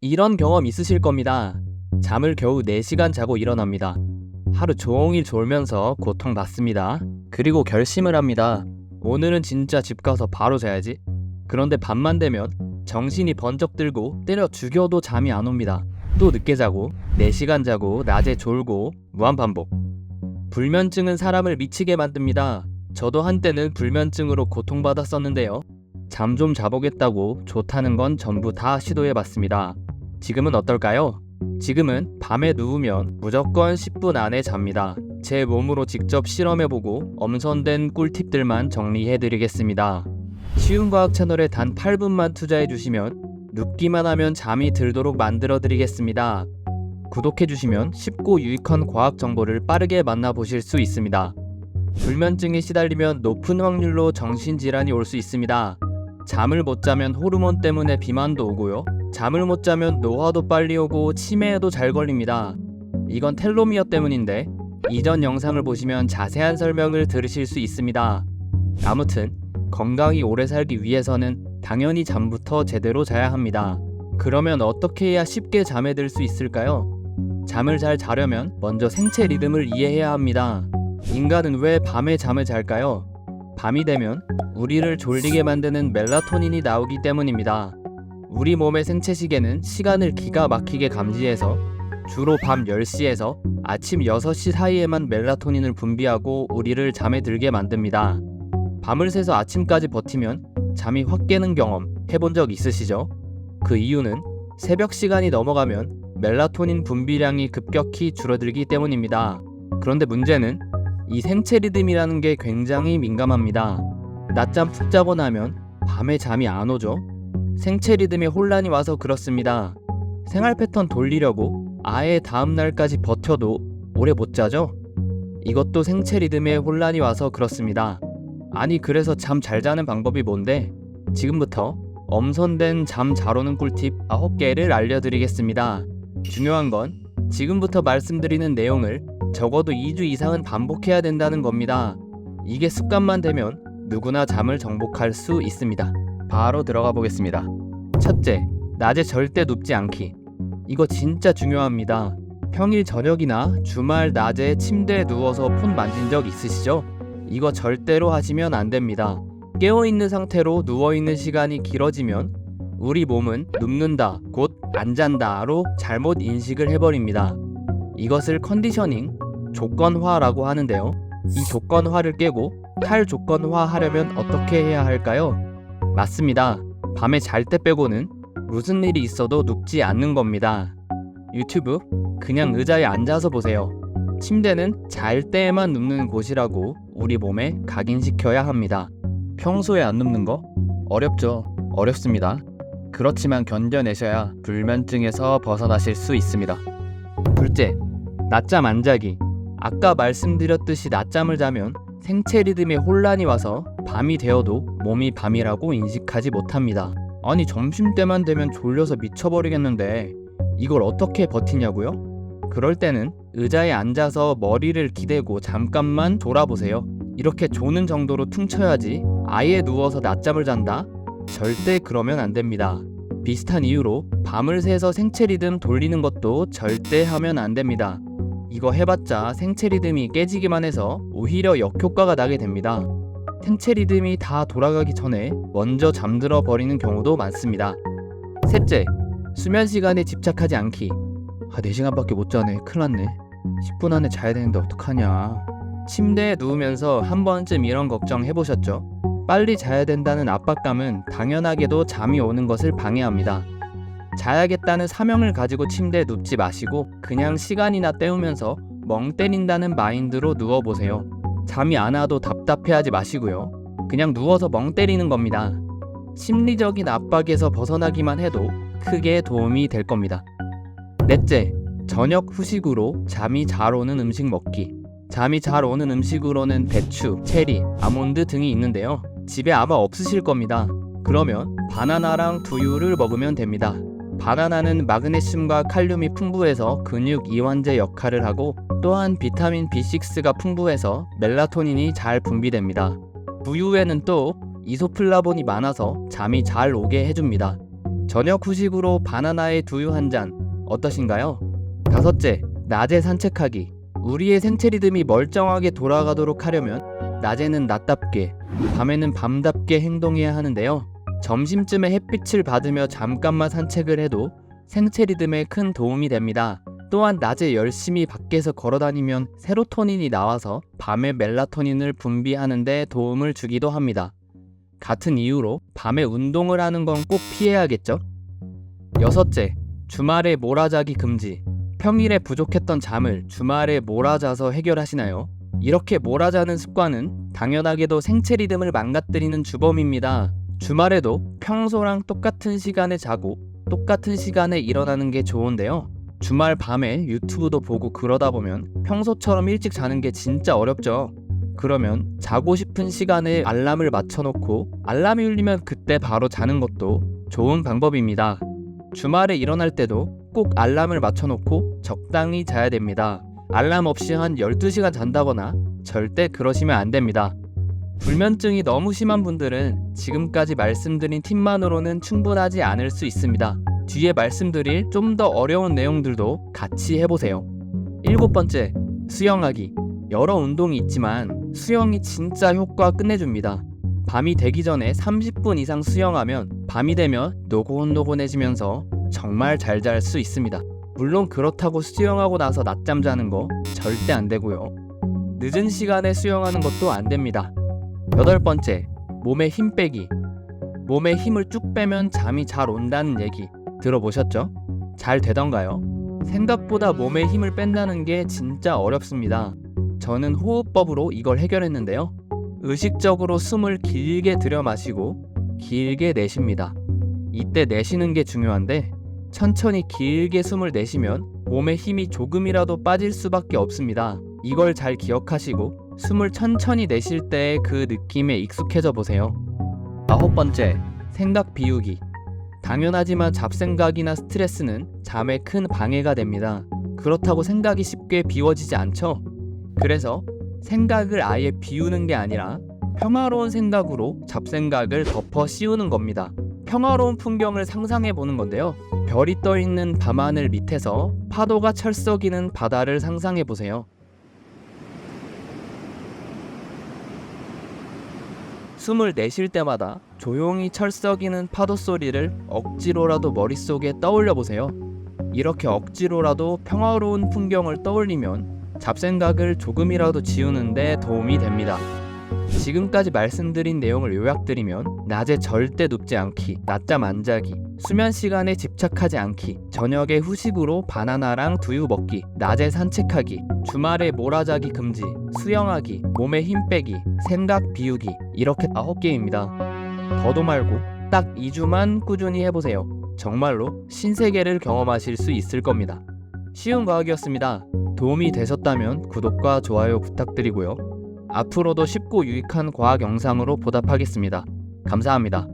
이런 경험 있으실 겁니다. 잠을 겨우 4시간 자고 일어납니다. 하루 종일 졸면서 고통 받습니다. 그리고 결심을 합니다. 오늘은 진짜 집 가서 바로 자야지. 그런데 밤만 되면 정신이 번쩍 들고 때려 죽여도 잠이 안 옵니다. 또 늦게 자고 4시간 자고 낮에 졸고 무한 반복. 불면증은 사람을 미치게 만듭니다. 저도 한때는 불면증으로 고통받았었는데요. 잠 좀 자보겠다고 좋다는 건 전부 다 시도해봤습니다. 지금은 어떨까요? 지금은 밤에 누우면 무조건 10분 안에 잡니다. 제 몸으로 직접 실험해보고 엄선된 꿀팁들만 정리해드리겠습니다. 쉬운 과학 채널에 단 8분만 투자해주시면 눕기만 하면 잠이 들도록 만들어드리겠습니다. 구독해주시면 쉽고 유익한 과학 정보를 빠르게 만나보실 수 있습니다. 불면증에 시달리면 높은 확률로 정신질환이 올 수 있습니다. 잠을 못 자면 호르몬 때문에 비만도 오고요. 잠을 못 자면 노화도 빨리 오고 치매에도 잘 걸립니다. 이건 텔로미어 때문인데 이전 영상을 보시면 자세한 설명을 들으실 수 있습니다. 아무튼 건강히 오래 살기 위해서는 당연히 잠부터 제대로 자야 합니다. 그러면 어떻게 해야 쉽게 잠에 들 수 있을까요? 잠을 잘 자려면 먼저 생체 리듬을 이해해야 합니다. 인간은 왜 밤에 잠을 잘까요? 밤이 되면 우리를 졸리게 만드는 멜라토닌이 나오기 때문입니다. 우리 몸의 생체 시계는 시간을 기가 막히게 감지해서 주로 밤 10시에서 아침 6시 사이에만 멜라토닌을 분비하고 우리를 잠에 들게 만듭니다. 밤을 새서 아침까지 버티면 잠이 확 깨는 경험 해본 적 있으시죠? 그 이유는 새벽 시간이 넘어가면 멜라토닌 분비량이 급격히 줄어들기 때문입니다. 그런데 문제는 이 생체 리듬이라는 게 굉장히 민감합니다. 낮잠 푹 자고 나면 밤에 잠이 안 오죠? 생체 리듬에 혼란이 와서 그렇습니다. 생활 패턴 돌리려고 아예 다음 날까지 버텨도 오래 못 자죠? 이것도 생체 리듬에 혼란이 와서 그렇습니다. 아니 그래서 잠 잘 자는 방법이 뭔데? 지금부터 엄선된 잠 잘 오는 꿀팁 9개를 알려드리겠습니다. 중요한 건 지금부터 말씀드리는 내용을 적어도 2주 이상은 반복해야 된다는 겁니다. 이게 습관만 되면 누구나 잠을 정복할 수 있습니다. 바로 들어가 보겠습니다. 첫째, 낮에 절대 눕지 않기. 이거 진짜 중요합니다. 평일 저녁이나 주말 낮에 침대에 누워서 폰 만진 적 있으시죠? 이거 절대로 하시면 안 됩니다. 깨어있는 상태로 누워있는 시간이 길어지면 우리 몸은 눕는다, 곧 안 잔다로 잘못 인식을 해버립니다. 이것을 컨디셔닝, 조건화라고 하는데요. 이 조건화를 깨고 탈조건화 하려면 어떻게 해야 할까요? 맞습니다. 밤에 잘 때 빼고는 무슨 일이 있어도 눕지 않는 겁니다. 유튜브 그냥 의자에 앉아서 보세요. 침대는 잘 때에만 눕는 곳이라고 우리 몸에 각인시켜야 합니다. 평소에 안 눕는 거 어렵죠. 어렵습니다. 그렇지만 견뎌내셔야 불면증에서 벗어나실 수 있습니다. 둘째, 낮잠 안 자기. 아까 말씀드렸듯이 낮잠을 자면 생체 리듬에 혼란이 와서 밤이 되어도 몸이 밤이라고 인식하지 못합니다. 아니 점심 때만 되면 졸려서 미쳐버리겠는데 이걸 어떻게 버티냐고요? 그럴 때는 의자에 앉아서 머리를 기대고 잠깐만 졸아보세요. 이렇게 조는 정도로 퉁쳐야지 아예 누워서 낮잠을 잔다? 절대 그러면 안 됩니다. 비슷한 이유로 밤을 새서 생체 리듬 돌리는 것도 절대 하면 안 됩니다. 이거 해봤자 생체 리듬이 깨지기만 해서 오히려 역효과가 나게 됩니다. 생체 리듬이 다 돌아가기 전에 먼저 잠들어 버리는 경우도 많습니다. 셋째, 수면 시간에 집착하지 않기. 아, 4시간밖에 못 자네. 큰일 났네. 10분 안에 자야 되는데 어떡하냐. 침대에 누우면서 한 번쯤 이런 걱정 해보셨죠? 빨리 자야 된다는 압박감은 당연하게도 잠이 오는 것을 방해합니다. 자야겠다는 사명을 가지고 침대에 눕지 마시고 그냥 시간이나 때우면서 멍 때린다는 마인드로 누워보세요. 잠이 안 와도 답답해하지 마시고요. 그냥 누워서 멍 때리는 겁니다. 심리적인 압박에서 벗어나기만 해도 크게 도움이 될 겁니다. 넷째, 저녁 후식으로 잠이 잘 오는 음식 먹기. 잠이 잘 오는 음식으로는 배추, 체리, 아몬드 등이 있는데요. 집에 아마 없으실 겁니다. 그러면 바나나랑 두유를 먹으면 됩니다. 바나나는 마그네슘과 칼륨이 풍부해서 근육 이완제 역할을 하고 또한 비타민 B6가 풍부해서 멜라토닌이 잘 분비됩니다. 두유에는 또 이소플라본이 많아서 잠이 잘 오게 해줍니다. 저녁 후식으로 바나나에 두유 한 잔 어떠신가요? 다섯째, 낮에 산책하기. 우리의 생체 리듬이 멀쩡하게 돌아가도록 하려면 낮에는 낮답게, 밤에는 밤답게 행동해야 하는데요. 점심쯤에 햇빛을 받으며 잠깐만 산책을 해도 생체 리듬에 큰 도움이 됩니다. 또한 낮에 열심히 밖에서 걸어 다니면 세로토닌이 나와서 밤에 멜라토닌을 분비하는 데 도움을 주기도 합니다. 같은 이유로 밤에 운동을 하는 건 꼭 피해야겠죠? 여섯째, 주말에 몰아자기 금지. 평일에 부족했던 잠을 주말에 몰아자서 해결하시나요? 이렇게 몰아자는 습관은 당연하게도 생체 리듬을 망가뜨리는 주범입니다. 주말에도 평소랑 똑같은 시간에 자고 똑같은 시간에 일어나는 게 좋은데요. 주말 밤에 유튜브도 보고 그러다 보면 평소처럼 일찍 자는 게 진짜 어렵죠. 그러면 자고 싶은 시간에 알람을 맞춰놓고 알람이 울리면 그때 바로 자는 것도 좋은 방법입니다. 주말에 일어날 때도 꼭 알람을 맞춰놓고 적당히 자야 됩니다. 알람 없이 한 12시간 잔다거나 절대 그러시면 안 됩니다. 불면증이 너무 심한 분들은 지금까지 말씀드린 팁만으로는 충분하지 않을 수 있습니다. 뒤에 말씀드릴 좀 더 어려운 내용들도 같이 해보세요. 일곱 번째, 수영하기. 여러 운동이 있지만 수영이 진짜 효과 끝내줍니다. 밤이 되기 전에 30분 이상 수영하면 밤이 되면 노곤노곤해지면서 정말 잘 잘 수 있습니다. 물론 그렇다고 수영하고 나서 낮잠 자는 거 절대 안 되고요. 늦은 시간에 수영하는 것도 안 됩니다. 여덟 번째, 몸에 힘 빼기. 몸에 힘을 쭉 빼면 잠이 잘 온다는 얘기 들어보셨죠? 잘 되던가요? 생각보다 몸에 힘을 뺀다는 게 진짜 어렵습니다. 저는 호흡법으로 이걸 해결했는데요. 의식적으로 숨을 길게 들여 마시고 길게 내쉽니다. 이때 내쉬는 게 중요한데 천천히 길게 숨을 내쉬면 몸에 힘이 조금이라도 빠질 수밖에 없습니다. 이걸 잘 기억하시고 숨을 천천히 내쉴 때그 느낌에 익숙해져 보세요. 아홉 번째, 생각 비우기. 당연하지만 잡생각이나 스트레스는 잠에 큰 방해가 됩니다. 그렇다고 생각이 쉽게 비워지지 않죠? 그래서 생각을 아예 비우는 게 아니라 평화로운 생각으로 잡생각을 덮어 씌우는 겁니다. 평화로운 풍경을 상상해 보는 건데요. 별이 떠 있는 밤하늘 밑에서 파도가 철썩이는 바다를 상상해 보세요. 숨을 내쉴 때마다 조용히 철썩이는 파도 소리를 억지로라도 머릿속에 떠올려 보세요. 이렇게 억지로라도 평화로운 풍경을 떠올리면 잡생각을 조금이라도 지우는데 도움이 됩니다. 지금까지 말씀드린 내용을 요약드리면 낮에 절대 눕지 않기, 낮잠 안 자기, 수면 시간에 집착하지 않기, 저녁에 후식으로 바나나랑 두유 먹기, 낮에 산책하기, 주말에 몰아자기 금지, 수영하기, 몸에 힘 빼기, 생각 비우기 이렇게 9개입니다. 더도 말고 딱 2주만 꾸준히 해보세요. 정말로 신세계를 경험하실 수 있을 겁니다. 쉬운 과학이었습니다. 도움이 되셨다면 구독과 좋아요 부탁드리고요. 앞으로도 쉽고 유익한 과학 영상으로 보답하겠습니다. 감사합니다.